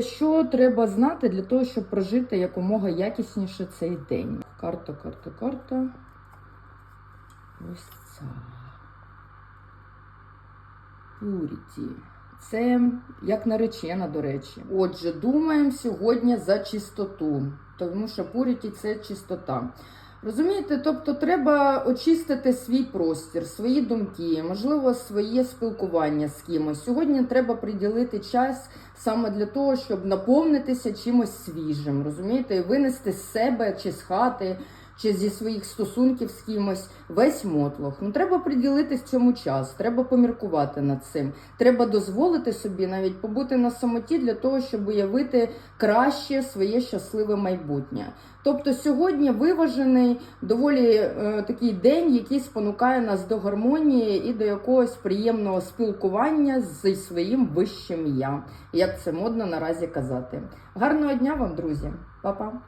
Що треба знати для того, щоб прожити якомога якісніше цей день? Карта, карта, карта. Ось ця. Purity. Це як наречена, до речі. Отже, думаємо сьогодні за чистоту, тому що Purity – це чистота. Розумієте, тобто треба очистити свій простір, свої думки, можливо, своє спілкування з кимось. Сьогодні треба приділити час саме для того, щоб наповнитися чимось свіжим, розумієте, винести з себе чи з хати, чи зі своїх стосунків з кимось весь мотлох. Ну треба приділити цьому час, треба поміркувати над цим. Треба дозволити собі навіть побути на самоті для того, щоб уявити краще своє щасливе майбутнє. Тобто сьогодні виважений доволі е, такий день, який спонукає нас до гармонії і до якогось приємного спілкування зі своїм вищим я, як це модно наразі казати. Гарного дня вам, друзі, Па-па!